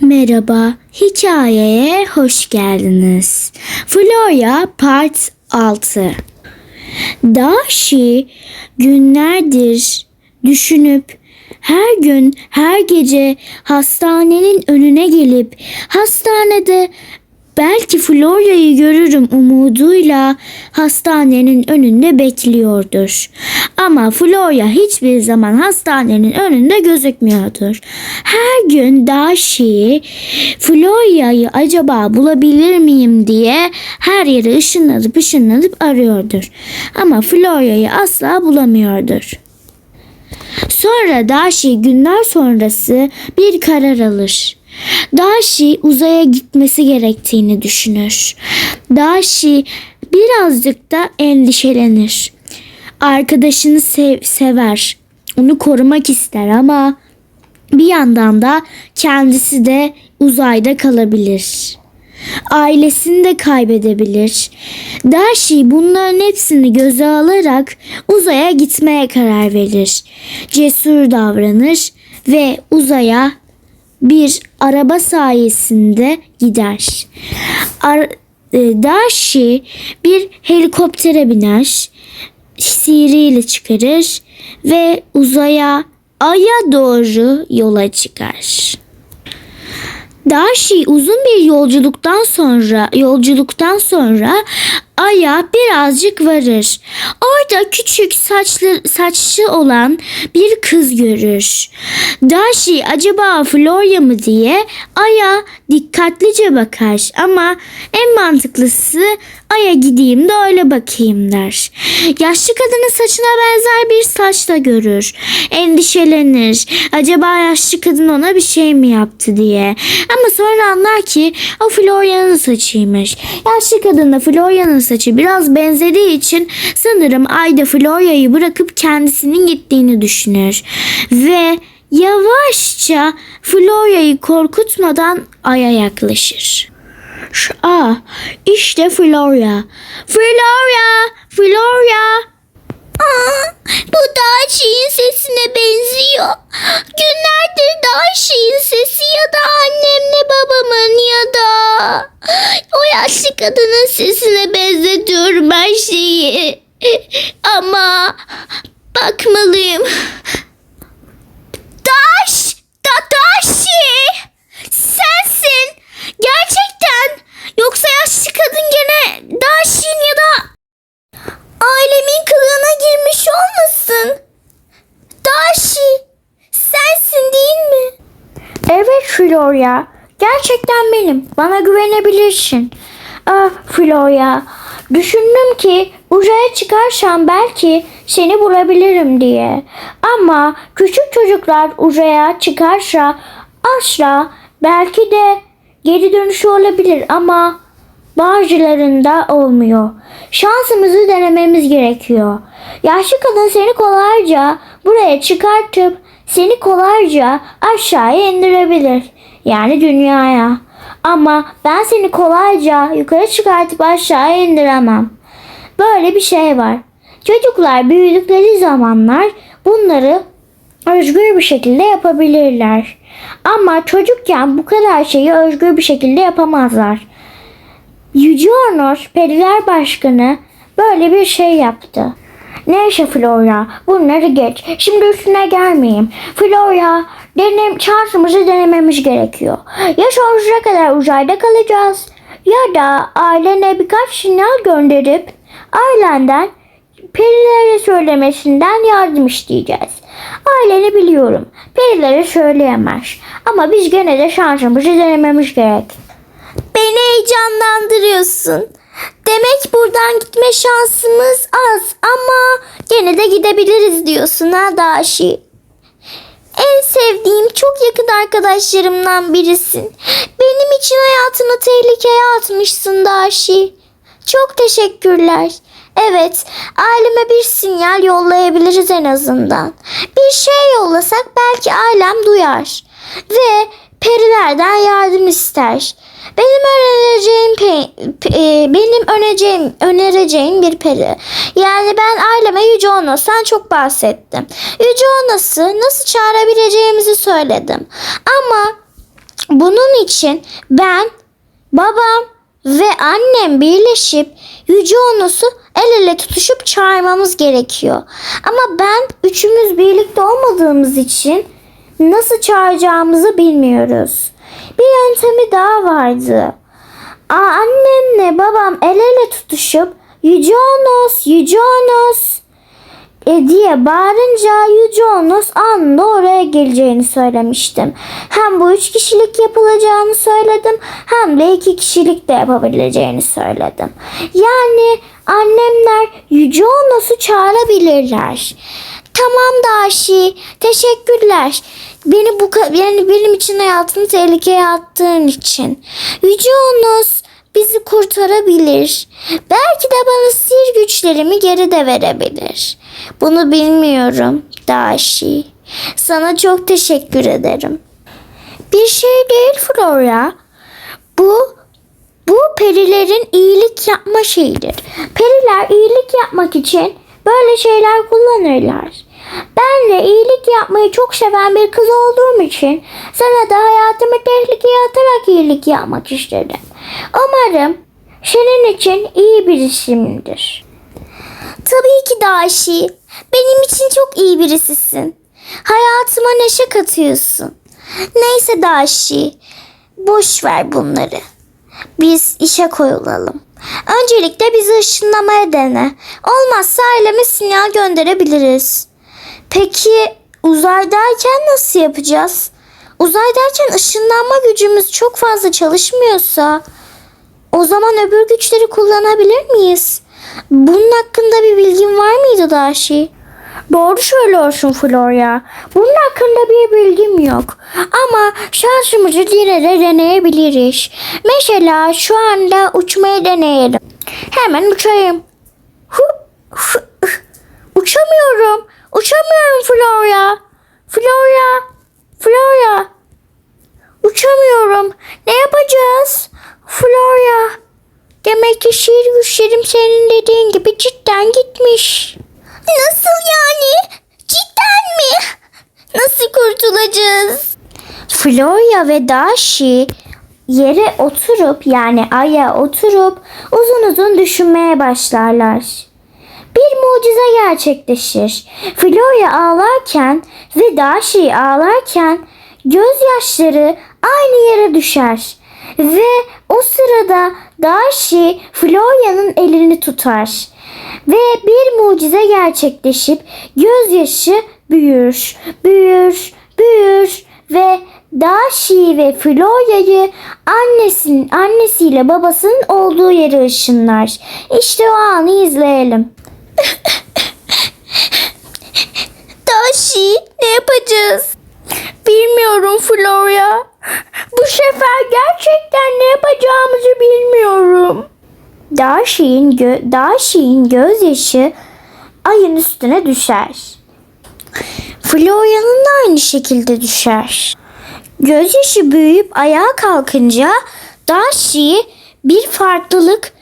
Merhaba, hikayeye hoş geldiniz. Florya Part 6 Dashi günlerdir düşünüp her gün her gece hastanenin önüne gelip hastanede belki Florya'yı görürüm umuduyla hastanenin önünde bekliyordur. Ama Florya hiçbir zaman hastanenin önünde gözükmüyordur. Her gün Dashi Florya'yı acaba bulabilir miyim diye her yere ışınlanıp ışınlanıp arıyordur. Ama Florya'yı asla bulamıyordur. Sonra Dashi günler sonrası bir karar alır. Dashi uzaya gitmesi gerektiğini düşünür. Dashi birazcık da endişelenir. Arkadaşını sev- sever. Onu korumak ister ama bir yandan da kendisi de uzayda kalabilir. Ailesini de kaybedebilir. Dashi bunların hepsini göze alarak uzaya gitmeye karar verir. Cesur davranır ve uzaya bir araba sayesinde gider. Ar- e, Dashi bir helikoptere biner, sihiriyle çıkarır ve uzaya aya doğru yola çıkar. Dashi uzun bir yolculuktan sonra yolculuktan sonra Ay'a birazcık varır. Orada küçük saçlı saçlı olan bir kız görür. Dashi acaba Florya mı diye Ay'a dikkatlice bakar ama en mantıklısı Ay'a gideyim de öyle bakayım der. Yaşlı kadının saçına benzer bir saç da görür. Endişelenir. Acaba yaşlı kadın ona bir şey mi yaptı diye. Ama sonra anlar ki o Florya'nın saçıymış. Yaşlı kadınla Florya'nın saçı biraz benzediği için sanırım Ayda Florya'yı bırakıp kendisinin gittiğini düşünür. Ve yavaşça Florya'yı korkutmadan Ay'a yaklaşır. Aa, işte Florya. Florya, Florya. Aa, bu Daşi'nin sesine benziyor. Günlerdir Daşi'nin sesi ya da annemle babamın ya da o yaşlı kadının sesine benzetiyorum her şeyi. Ama bakmalıyım. Daş! Da Daşi! Sensin! Gerçekten! Yoksa yaşlı kadın gene Daşin ya da ailemin kılığına girmiş olmasın? Daşi! Sensin değil mi? Evet Florya. Gerçekten benim. Bana güvenebilirsin. Ah Florya. Düşündüm ki uzaya çıkarsam belki seni bulabilirim diye. Ama küçük çocuklar uzaya çıkarsa asla belki de geri dönüşü olabilir ama bazılarında olmuyor. Şansımızı denememiz gerekiyor. Yaşlı kadın seni kolayca buraya çıkartıp seni kolayca aşağıya indirebilir. Yani dünyaya. Ama ben seni kolayca yukarı çıkartıp aşağıya indiremem. Böyle bir şey var. Çocuklar büyüdükleri zamanlar bunları özgür bir şekilde yapabilirler. Ama çocukken bu kadar şeyi özgür bir şekilde yapamazlar. Yüce Honor Periler Başkanı böyle bir şey yaptı. Neyse Flora bunları geç. Şimdi üstüne gelmeyeyim. Flora denem, şansımızı denememiz gerekiyor. Ya sonsuza kadar uzayda kalacağız ya da ailene birkaç sinyal gönderip ailenden perilere söylemesinden yardım isteyeceğiz. Aileni biliyorum. Perilere söyleyemez. Ama biz gene de şansımızı denememiz gerek. Beni heyecanlandırıyorsun. Demek buradan gitme şansımız az ama gene de gidebiliriz diyorsun ha Daşi. En sevdiğim çok yakın arkadaşlarımdan birisin. Benim için hayatını tehlikeye atmışsın Daşi. Çok teşekkürler. Evet, aileme bir sinyal yollayabiliriz en azından. Bir şey yollasak belki ailem duyar. Ve perilerden yardım ister. Benim önereceğim pe- pe- e, benim önereceğim önereceğim bir peri. Yani ben aileme Yüce Onos'tan çok bahsettim. Yüce Onos'u nasıl çağırabileceğimizi söyledim. Ama Bunun için ben, babam ve annem birleşip Yüce Onus'u el ele tutuşup çağırmamız gerekiyor. Ama ben üçümüz birlikte olmadığımız için nasıl çağıracağımızı bilmiyoruz. Bir yöntemi daha vardı. Annemle babam el ele tutuşup Yüce Onos, Yüce Onos e, diye bağırınca Yüce Onos anında oraya geleceğini söylemiştim. Hem bu üç kişilik yapılacağını söyledim hem de iki kişilik de yapabileceğini söyledim. Yani annemler Yüce Onos'u çağırabilirler. Tamam Daşi, teşekkürler. Beni bu yani benim için hayatını tehlikeye attığın için. Yüce Onos bizi kurtarabilir. Belki de bana sihir güçlerimi geri de verebilir. Bunu bilmiyorum Daşi. Sana çok teşekkür ederim. Bir şey değil Flora. Bu bu perilerin iyilik yapma şeyidir. Periler iyilik yapmak için böyle şeyler kullanırlar. Ben de iyilik yapmayı çok seven bir kız olduğum için sana da hayatımı tehlikeye atarak iyilik yapmak istedim. Umarım senin için iyi birisimdir. Tabii ki Daşi. Benim için çok iyi birisisin. Hayatıma neşe katıyorsun. Neyse Daşi. Boş ver bunları. Biz işe koyulalım. Öncelikle bizi ışınlamaya dene. Olmazsa aileme sinyal gönderebiliriz. Peki uzaydayken nasıl yapacağız? Uzaydayken ışınlanma gücümüz çok fazla çalışmıyorsa o zaman öbür güçleri kullanabilir miyiz? Bunun hakkında bir bilgin var mıydı Daşi? Doğru söylüyorsun Florya. Bunun hakkında bir bilgim yok. Ama şansımızı yine de deneyebiliriz. Mesela şu anda uçmayı deneyelim. Hemen uçayım. Uçamıyorum. Uçamıyorum Florya. Florya. Florya. Uçamıyorum. Ne yapacağız? Florya. Demek ki şiir güçlerim senin dediğin gibi cidden gitmiş. Nasıl yani? Cidden mi? Nasıl kurtulacağız? Florya ve Dashi yere oturup yani aya oturup uzun uzun düşünmeye başlarlar. Bir mucize gerçekleşir. Florya ağlarken ve Dashi ağlarken gözyaşları aynı yere düşer. Ve o sırada Dashi Florya'nın elini tutar. Ve bir mucize gerçekleşip gözyaşı büyür, büyür, büyür ve Dashi ve Florya'yı annesinin annesiyle babasının olduğu yere ışınlar. İşte o anı izleyelim. Dashi ne yapacağız? Bilmiyorum Florya. Bu sefer gerçekten ne yapacağımızı bilmiyorum. Dashi'nin gö Dashi'nin gözyaşı ayın üstüne düşer. Florya'nın da aynı şekilde düşer. Gözyaşı büyüyüp ayağa kalkınca Dashi bir farklılık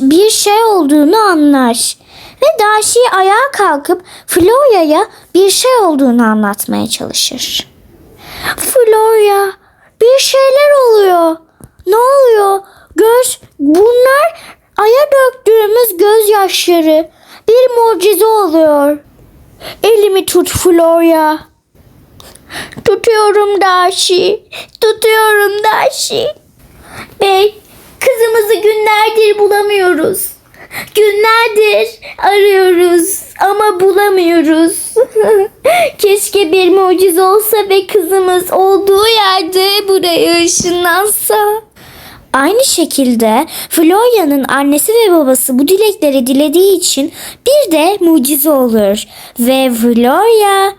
bir şey olduğunu anlar. Ve Dashi ayağa kalkıp Florya'ya bir şey olduğunu anlatmaya çalışır. Florya bir şeyler oluyor. Ne oluyor? Göz bunlar aya döktüğümüz gözyaşları. Bir mucize oluyor. Elimi tut Florya. Tutuyorum Dashi. Tutuyorum Dashi. Bey, kızımızı günlerdir bulamıyoruz. Günlerdir arıyoruz ama bulamıyoruz. Keşke bir mucize olsa ve kızımız olduğu yerde buraya ışınlansa. Aynı şekilde Florya'nın annesi ve babası bu dilekleri dilediği için bir de mucize olur. Ve Florya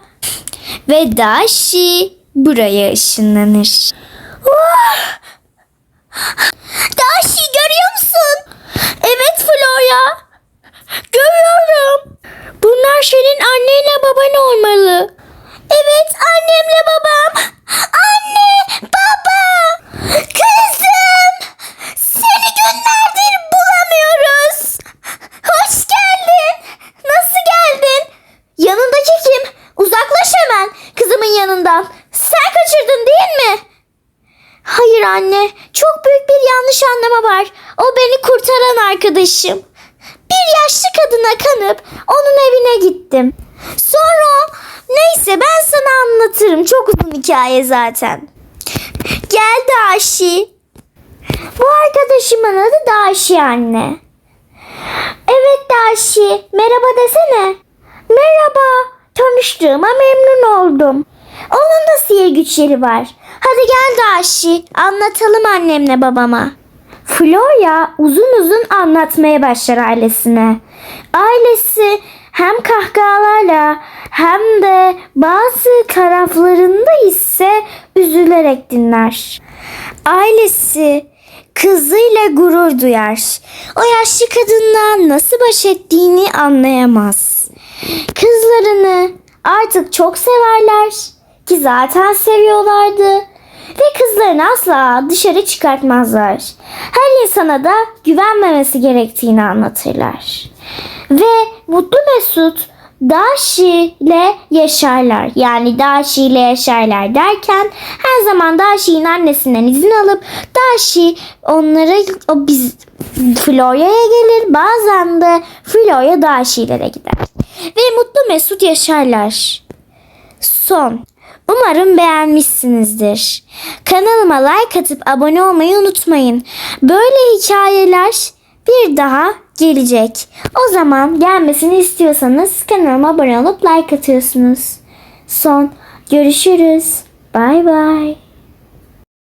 ve Dashi buraya ışınlanır. Dashi görüyor musun? Evet Florya. Görüyorum. Bunlar senin annenle baban olmalı. Evet annemle babam. Anne, baba. Kızım. Seni günlerdir bulamıyoruz. Hoş geldin. Nasıl geldin? Yanındaki kim? Uzaklaş hemen kızımın yanından. Sen kaçırdın değil mi? Hayır anne, çok büyük bir yanlış anlama var. O beni kurtaran arkadaşım. Bir yaşlı kadına kanıp onun evine gittim. Sonra neyse ben sana anlatırım. Çok uzun hikaye zaten. Gel Daşi. Bu arkadaşımın adı Daşi anne. Evet Daşi. Merhaba desene. Merhaba. Tanıştığıma memnun oldum. Onun da sihir güçleri var. Hadi gel Daşi. Anlatalım annemle babama. Florya uzun uzun anlatmaya başlar ailesine. Ailesi hem kahkahalarla hem de bazı taraflarında ise üzülerek dinler. Ailesi kızıyla gurur duyar. O yaşlı kadından nasıl baş ettiğini anlayamaz. Kızlarını artık çok severler ki zaten seviyorlardı ve kızlarını asla dışarı çıkartmazlar. Her insana da güvenmemesi gerektiğini anlatırlar. Ve mutlu mesut Daşi ile yaşarlar. Yani Daşi ile yaşarlar derken her zaman Daşi'nin annesinden izin alıp Daşi onlara o biz Florya'ya gelir. Bazen de Florya Daşi'lere gider. Ve mutlu mesut yaşarlar. Son. Umarım beğenmişsinizdir. Kanalıma like atıp abone olmayı unutmayın. Böyle hikayeler bir daha gelecek. O zaman gelmesini istiyorsanız kanalıma abone olup like atıyorsunuz. Son. Görüşürüz. Bay bay.